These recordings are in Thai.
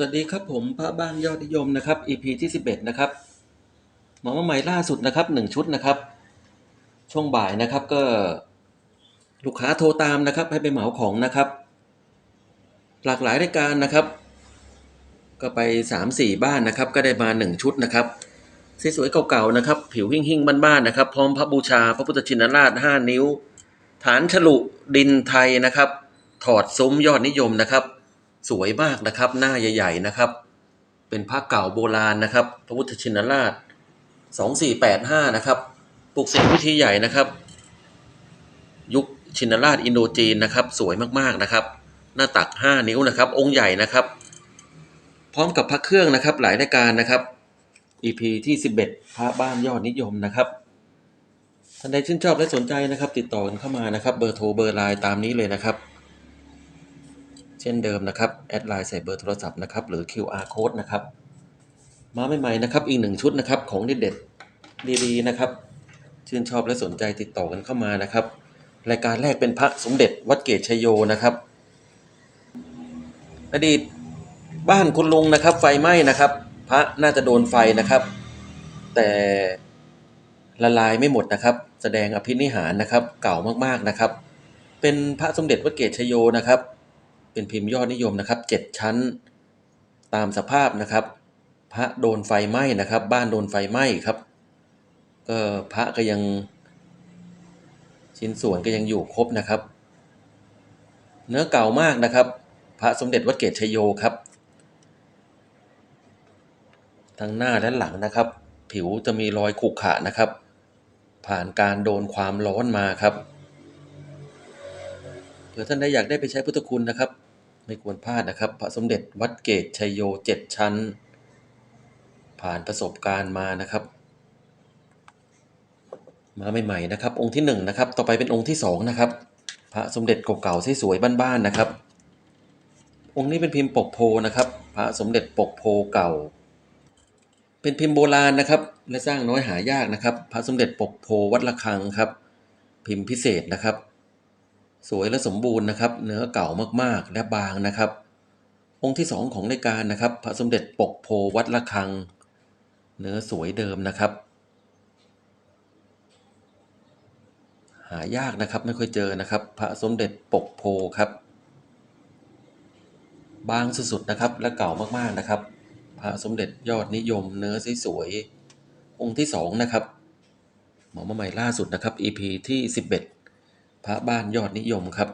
สวัสดีครับผมพระบ้านยอดนิยมนะครับ EP ที่ 11 นะครับหมอมาใหม่ล่าสุดนะครับหนึ่งชุดนะครับ ช่วงบ่ายนะครับก็ลูกค้าโทรตามนะครับ ให้ไปเหมาของนะครับ หลากหลายรายการนะครับ ก็ไปสามสี่บ้านนะครับ ก็ได้มาหนึ่งชุดนะครับสวยๆเก่าๆนะครับ ผิวหิ่งๆบ้านๆนะครับ พร้อมพระบูชาพระพุทธชินราชห้านิ้ว ฐานฉลุดินไทยนะครับ ถอดซุ้มยอดนิยมนะครับ สวยมากนะครับ หน้าใหญ่ ๆ นะครับ เป็นพระเก่าโบราณนะครับ พระพุทธชินราชสองสี่แปดห้านะครับปลูกเสกพิธีใหญ่นะครับ ยุคชินราชอินโดจีนนะครับ สวยมากๆนะครับ หน้าตักห้านิ้วนะครับ องค์ใหญ่นะครับ พร้อมกับพระเครื่องนะครับ หลายรายการนะครับ EP ที่สิบเอ็ดพระบ้านยอดนิยมนะครับท่านใดชื่นชอบและสนใจนะครับ ติดต่อเข้ามานะครับ เบอร์โทรเบอร์ไลน์ตามนี้เลยนะครับ เช่นเดิมนะครับแอดไลน์ใส่เบอร์โทรศัพท์นะครับหรือ QR code นะครับ มาใหม่ๆนะครับอีกหนึ่งชุดนะครับของเด็ดๆดีๆนะครับชื่นชอบและสนใจติดต่อกันเข้ามานะครับ รายการแรกเป็นพระสมเด็จวัดเกตชยโยนะครับ อดีตบ้านคุณลุงนะครับ ไฟไหม้นะครับ พระน่าจะโดนไฟนะครับ แต่ละลายไม่หมดนะครับ แสดงอภินิหารนะครับ เก่ามากๆนะครับ เป็นพระสมเด็จวัดเกตชโยนะครับ เป็นพิมพ์ยอดนิยมนะครับเจ็ดชั้น ตามสภาพนะครับ พระโดนไฟไหม้นะครับ บ้านโดนไฟไหม้ครับ ก็พระก็ยังชิ้นส่วนก็ยังอยู่ครบนะครับ เนื้อเก่ามากนะครับ พระสมเด็จวัดเกตชโยครับ ทั้งหน้าและหลังนะครับ ผิวจะมีรอยขรุขระนะครับ ผ่านการโดนความร้อนมาครับเผื่อท่านใดอยากได้ไปใช้พุทธคุณนะครับ ไม่ควรพลาดนะครับ พระสมเด็จวัดเกตชัยโยเจ็ดชั้น ผ่านประสบการณ์มานะครับ มาใหม่ๆนะครับ องค์ที่หนึ่งนะครับ ต่อไปเป็นองค์ที่สองนะครับ พระสมเด็จเก่าๆสวยๆบ้านๆนะครับ องค์นี้เป็นพิมพ์ปกโพนะครับ พระสมเด็จปกโพเก่า เป็นพิมพ์โบราณนะครับ และสร้างน้อยหายากนะครับ พระสมเด็จปกโพวัดระฆังครับ พิมพ์พิเศษนะครับ สวยและสมบูรณ์นะครับ เนื้อเก่ามากๆและบางนะครับ องค์ที่สองของรายการนะครับ พระสมเด็จปกโพวัดระฆัง เนื้อสวยเดิมนะครับ หายากนะครับไม่ค่อยเจอนะครับ พระสมเด็จปกโพครับ บางสุดๆนะครับและเก่ามากๆนะครับ พระสมเด็จยอดนิยม เนื้อสวยๆองค์ที่สองนะครับหมอมาใหม่ล่าสุดนะครับ EP ที่ 11 ระบ้านยอดนิยมครับ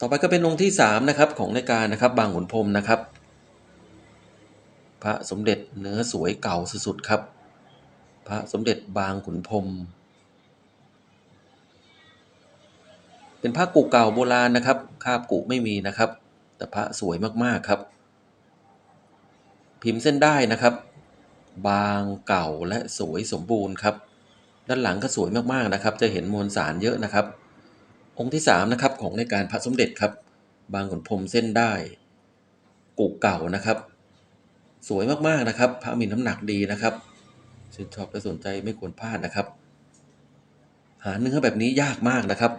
ต่อไปก็เป็นองค์ที่สามนะครับของรายการนะครับ บางขุนพรมนะครับ พระสมเด็จเนื้อสวยเก่าสุดๆครับ พระสมเด็จบางขุนพรมเป็นพระกุเก่าโบราณนะครับคาบกุไม่มีนะครับ แต่พระสวยมากๆครับ พิมพ์เส้นได้นะครับ บางเก่าและสวยสมบูรณ์ครับ ด้านหลังก็สวยมากๆนะครับ จะเห็นมวลสารเยอะนะครับ องค์ที่สามนะครับของรายการพระสมเด็จครับ บางขุนพรมเส้นได้กุเก่านะครับ สวยมากๆนะครับ พระมีน้ำหนักดีนะครับชื่นชอบและสนใจไม่ควรพลาดนะครับ หาเนื้อแบบนี้ยากมากนะครับ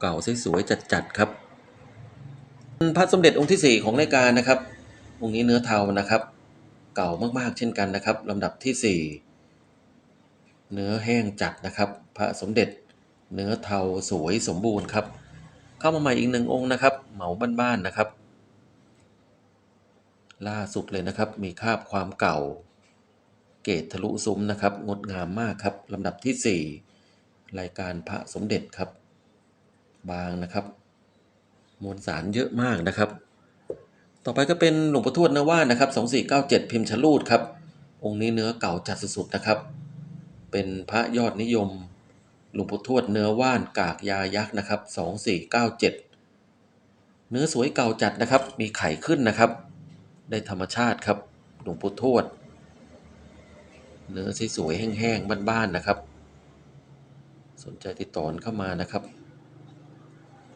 เก่าๆสวยๆจัดๆครับพระสมเด็จองค์ที่สี่ของรายการนะครับ องค์นี้เนื้อเทานะครับ เก่ามากๆเช่นกันนะครับลำดับที่สี่เนื้อแห้งจัดนะครับ พระสมเด็จ เนื้อเทาสวยสมบูรณ์ครับ เข้ามาใหม่อีกหนึ่งองค์นะครับ เหมาบ้านๆนะครับ ล่าสุดเลยนะครับ มีคาบความเก่า เกตทะลุซุ้มนะครับ งดงามมากครับลำดับที่สี่รายการพระสมเด็จครับ บางนะครับ มวลสารเยอะมากนะครับ ต่อไปก็เป็นหลวงพ่อทวดนว่านนะครับ 2497 พิมพ์ชลูดครับ องค์นี้เนื้อเก่าจัดสุดๆนะครับ เป็นพระยอดนิยม หลวงพ่ทวดเนื้อว่านกากยายักษ์นะครับ2497 เนื้อสวยเก่าจัดนะครับ มีไข่ขึ้นนะครับ ได้ธรรมชาติครับ หลวงพ่ทวด เนื้อสวยๆแห้งๆบ้านๆนะครับ สนใจติดต่อเข้ามานะครับ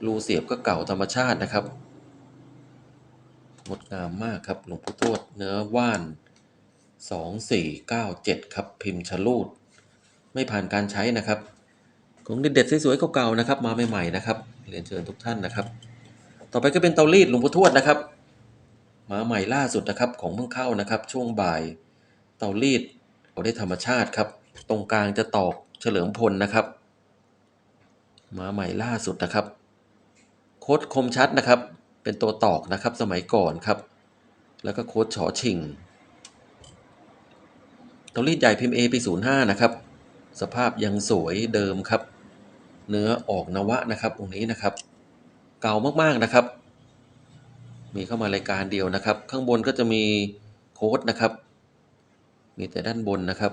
รูเสียบก็เก่าธรรมชาตินะครับงดงามมากครับ หลวงพ่ทวดเนื้อว่าน 2497 ครับ พิมพ์ชะลูด ไม่ผ่านการใช้นะครับ ของเด็ดๆสวยๆเก่าๆนะครับ มาใหม่ๆนะครับเรียนเชิญทุกท่านนะครับ ต่อไปก็เป็นเตารีดหลวงพ่อทวดนะครับ มาใหม่ล่าสุดนะครับของเพิ่งเข้านะครับ ช่วงบ่ายเตารีดเอาได้ธรรมชาติครับ ตรงกลางจะตอกเฉลิมพลนะครับ มาใหม่ล่าสุดนะครับ โค้ดคมชัดนะครับ เป็นตัวตอกนะครับสมัยก่อนครับ แล้วก็โค้ดฉอชิงเตารีดใหญ่พิมพ์ A ปี05นะครับสภาพยังสวยเดิมครับ เนื้อออกนวะนะครับองค์นี้นะครับ เก่ามากๆนะครับ มีเข้ามารายการเดียวนะครับ ข้างบนก็จะมีโค้ดนะครับ มีแต่ด้านบนนะครับ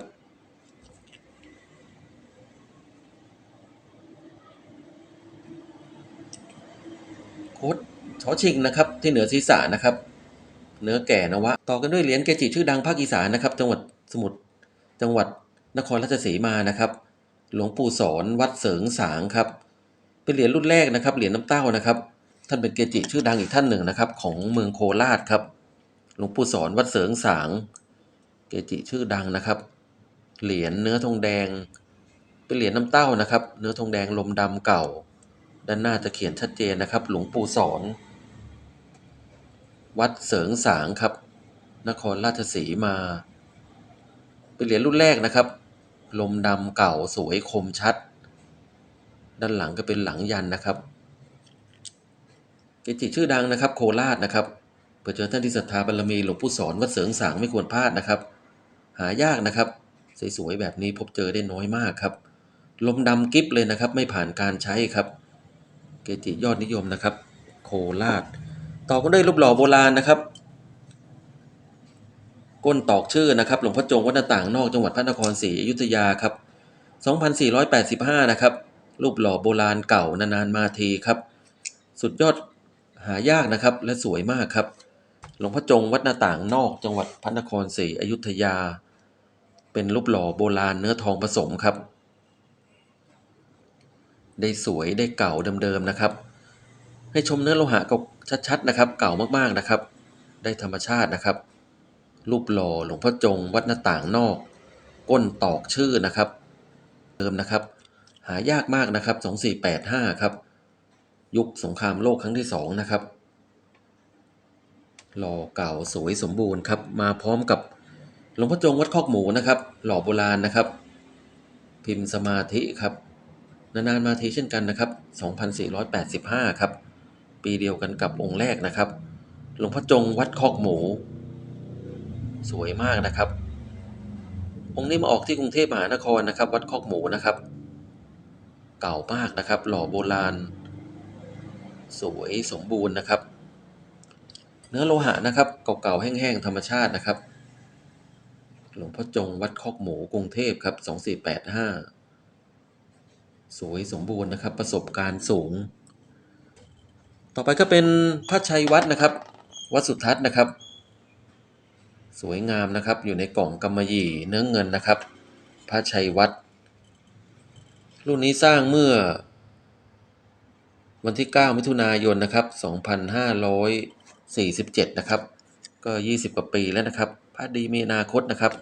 โค้ดชอชิงนะครับที่เหนือศีรษะนะครับ เนื้อแก่นวะ ต่อกันด้วยเหรียญเกจิชื่อดังภาคอีสานนะครับ จังหวัดสมุทรจังหวัดนครราชสีมานะครับ หลวงปู่สอนวัดเสริงสางครับ เป็นเหรียญรุ่นแรกนะครับ เหรียญน้ำเต้านะครับ ท่านเป็นเกจิชื่อดังอีกท่านหนึ่งนะครับ ของเมืองโคราชครับ หลวงปู่สอนวัดเสริงสาง เกจิชื่อดังนะครับ เหรียญเนื้อทองแดง เป็นเหรียญน้ำเต้านะครับ เนื้อทองแดงลมดำเก่า ด้านหน้าจะเขียนชัดเจนนะครับ หลวงปู่สอน วัดเสริงสางครับ นครราชสีมา เป็นเหรียญรุ่นแรกนะครับ ลมดำเก่าสวยคมชัด ด้านหลังก็เป็นหลังยันนะครับเกจิชื่อดังนะครับ โคราชนะครับเผื่อเจอท่านที่ศรัทธาบารมีหลวงปู่สอนวัดเสริงสางไม่ควรพลาดนะครับ หายากนะครับสวยๆแบบนี้พบเจอได้น้อยมากครับ ลมดำกิฟเลยนะครับ ไม่ผ่านการใช้ครับ เกจิยอดนิยมนะครับ โคราชต่อกันด้วยรูปหล่อโบราณนะครับ ก้นตอกชื่อนะครับหลวงพ่อจงวัดนาต่างนอกจังหวัดพระนครศรีอยุธยาครับ 2485 นะครับ รูปหล่อโบราณเก่านานๆมาทีครับ สุดยอดหายากนะครับและสวยมากครับ หลวงพ่อจงวัดหน้าต่างนอกจังหวัดพระนครศรีอยุธยา เป็นรูปหล่อโบราณเนื้อทองผสมครับ ได้สวยได้เก่าเดิมๆนะครับ ให้ชมเนื้อโลหะก่าชัดๆนะครับ เก่ามากๆนะครับ ได้ธรรมชาตินะครับ รูปหล่อหลวงพ่อจงวัดหน้าต่างนอก ก้นตอกชื่อนะครับ เดิมนะครับ หายากมากนะครับ 2485 ครับ ยุคสงครามโลกครั้งที่สองนะครับ หล่อเก่าสวยสมบูรณ์ครับ มาพร้อมกับหลวงพ่อจงวัดคอกหมูนะครับ หล่อโบราณนะครับ พิมพ์สมาธิครับนานๆมาทีเช่นกันนะครับ 2485 ครับ ปีเดียวกันกับองค์แรกนะครับ หลวงพ่อจงวัดคอกหมู สวยมากนะครับ องค์นี้มาออกที่กรุงเทพมหานครนะครับ วัดคอกหมูนะครับ เก่ามากนะครับ หล่อโบราณ สวยสมบูรณ์นะครับ เนื้อโลหะนะครับ เก่าๆแห้งๆธรรมชาตินะครับ หลวงพ่อจงวัดคอกหมูกรุงเทพครับ2485 สวยสมบูรณ์นะครับ ประสบการณ์สูง ต่อไปก็เป็นพระชัยวัดนะครับ วัดสุทัศน์นะครับ สวยงามนะครับ อยู่ในกล่องกำมะหยี่เนื้อเงินนะครับ พระชัยวัดรุ่นนี้สร้างเมื่อ วันที่ 9 มิถุนายนนะครับ 2547 นะครับ ก็ 20 กว่าปีแล้วนะครับ พระดีมีอนาคตนะครับ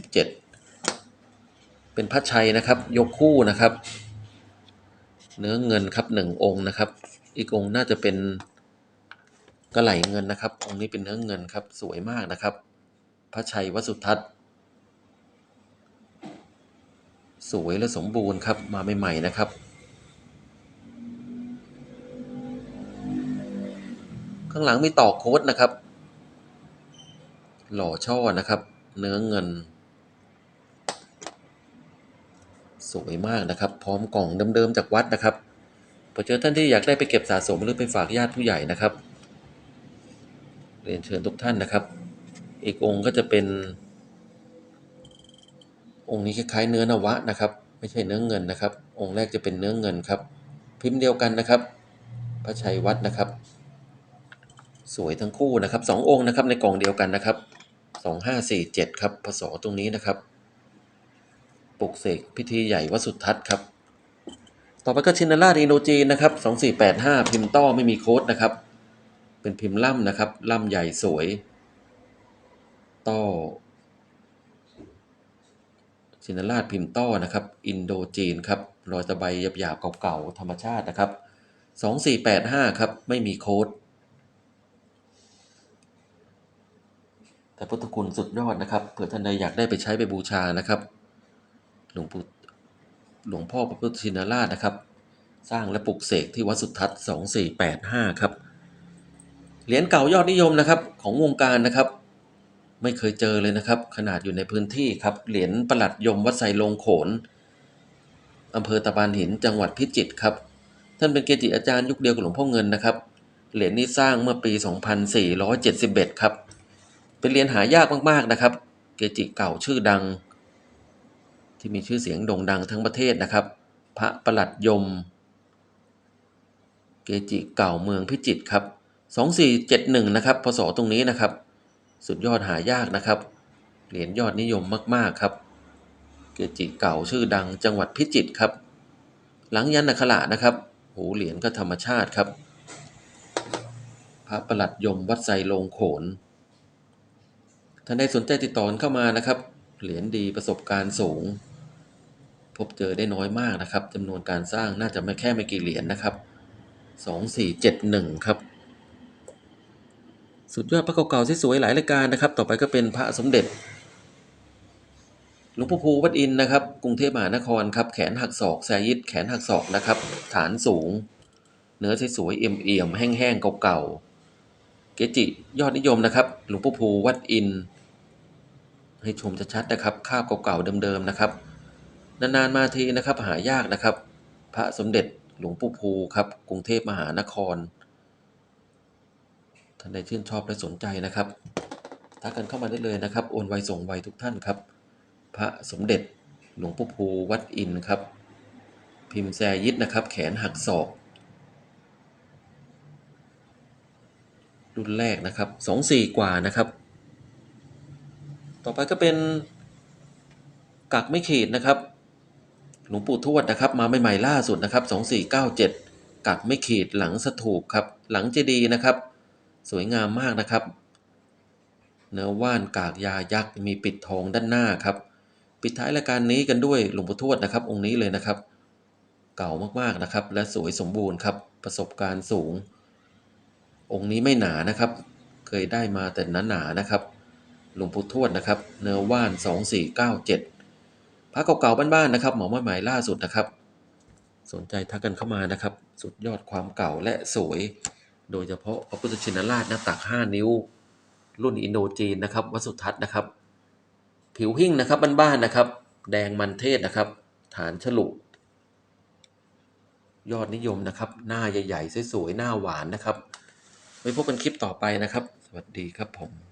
2547 เป็นพระชัยนะครับ ยกคู่นะครับ เนื้อเงินครับหนึ่งองค์นะครับ อีกองค์น่าจะเป็น กระไหลเงินนะครับ องค์นี้เป็นเนื้อเงินครับ สวยมากนะครับ พระชัยวสุทัศน์ สวยและสมบูรณ์ครับ มาใหม่ๆนะครับ ข้างหลังมีตอกโค้ดนะครับ หล่อช่อนะครับ เนื้อเงิน สวยมากนะครับ พร้อมกล่องเดิมๆจากวัดนะครับเผื่อเจอท่านที่อยากได้ไปเก็บสะสมหรือไปฝากญาติผู้ใหญ่นะครับ เรียนเชิญทุกท่านนะครับ อีกองค์ก็จะเป็น องค์นี้คล้ายๆเนื้อนวะนะครับ ไม่ใช่เนื้อเงินนะครับ องค์แรกจะเป็นเนื้อเงินครับ พิมพ์เดียวกันนะครับ พระชัยวัดนะครับ สวยทั้งคู่นะครับสององค์นะครับในกล่องเดียวกันนะครับสองห้าสี่เจ็ดครับพศตรงนี้นะครับปลุกเสกพิธีใหญ่วัดสุทัศน์ครับ ต่อไปก็ชินราชอินโดจีนนะครับสองสี่แปดห้าพิมพ์ต้อไม่มีโค้ดนะครับ เป็นพิมพ์ล่ำนะครับ ล่ำใหญ่สวยต้อชินราชพิมพ์ต้อนะครับ อินโดจีนครับ รอยตะไบหยาบๆเก่าๆ ธรรมชาตินะครับ 2485 ครับ ไม่มีโค้ด แต่พุทธคุณสุดยอดนะครับ เผื่อท่านใดอยากได้ไปใช้ไปบูชานะครับ หลวงปู่หลวงพ่อพระพุทธชินราชนะครับ สร้างและปลุกเสกที่วัดสุทัศน์ 2485 ครับ เหรียญเก่ายอดนิยมนะครับของวงการนะครับ ไม่เคยเจอเลยนะครับ ขนาดอยู่ในพื้นที่ครับเหรียญประหลัดยมวัดไซลงโขนอำเภอตะบานหินจังหวัดพิจิตรครับ ท่านเป็นเกจิอาจารย์ยุคเดียวกับหลวงพ่อเงินนะครับ เหรียญนี้สร้างเมื่อปี 2471 ครับ เป็นเหรียญหายากมากๆนะครับ เกจิเก่าชื่อดัง ที่มีชื่อเสียงโด่งดังทั้งประเทศนะครับ พระประหลัดยม เกจิเก่าเมืองพิจิตรครับ 2471 นะครับพศตรงนี้นะครับ สุดยอดหายากนะครับ เหรียญยอดนิยมมาก ๆ ครับ เกจิเก่าชื่อดังจังหวัดพิจิตรครับ หลังยันนักขละนะครับโหเหรียญก็ธรรมชาติครับ พระประหลัดยมวัดไซโลงโขน ท่านใดสนใจติดต่อเข้ามานะครับ เหรียญดีประสบการณ์สูง พบเจอได้น้อยมากนะครับจำนวนการสร้างน่าจะไม่แค่ไม่กี่เหรียญนะครับสองสี่เจ็ดหนึ่งครับ สุดยอดพระเก่าๆที่สวยหลายรายการนะครับ ต่อไปก็เป็นพระสมเด็จหลวงพ่อภูวัดอินนะครับ กรุงเทพมหานครครับ แขนหักศอกแซยิดแขนหักศอกนะครับ ฐานสูง เนื้อสวยๆเอี่ยมๆแห้งๆเก่าๆ เกจิยอดนิยมนะครับ หลวงพ่อภูวัดอินทร์ให้ชมชัดๆนะครับ คาบเก่าๆเดิมๆนะครับ นานๆมาทีนะครับหายากนะครับ พระสมเด็จหลวงปู่ภูครับ กรุงเทพมหานคร ท่านใดชื่นชอบและสนใจนะครับทักกันเข้ามาได้เลยนะครับ โอนไวส่งไวทุกท่านครับ พระสมเด็จหลวงปู่ภูวัดอินครับ พิมพ์แซยิดนะครับ แขนหักศอก รุ่นแรกนะครับสองสี่กว่านะครับ ต่อไปก็เป็นกักไม่ขีดนะครับ หลวงปู่ทวดนะครับ มาใหม่ๆล่าสุดนะครับสองสี่เก้าเจ็ดกักไม่ขีดหลังสถูปครับ หลังเจดีนะครับ สวยงามมากนะครับ เนื้อว่านกากยายักษ์มีปิดทองด้านหน้าครับ ปิดท้ายรายการนี้กันด้วยหลวงปู่ทวดนะครับ องค์นี้เลยนะครับ เก่ามากๆนะครับ และสวยสมบูรณ์ครับ ประสบการณ์สูง องค์นี้ไม่หนานะครับ เคยได้มาแต่หนาๆนะครับหลวงปู่ทวดนะครับ เนื้อว่าน 2497พระเก่าๆบ้านๆนะครับหมอมาหม่ล่าสุดนะครับ สนใจทักกันเข้ามานะครับ สุดยอดความเก่าและสวย โดยเฉพาะพระพุทธชินราชหน้าตัก 5 นิ้ว รุ่นอินโดจีนนะครับ วัดสุทัศน์นะครับ ผิวหิ้งนะครับบ้านๆนะครับ แดงมันเทศนะครับ ฐานฉลุ ยอดนิยมนะครับ หน้าใหญ่ๆ สวยๆ หน้าหวานนะครับ ไว้พบกันคลิปต่อไปนะครับ สวัสดีครับผม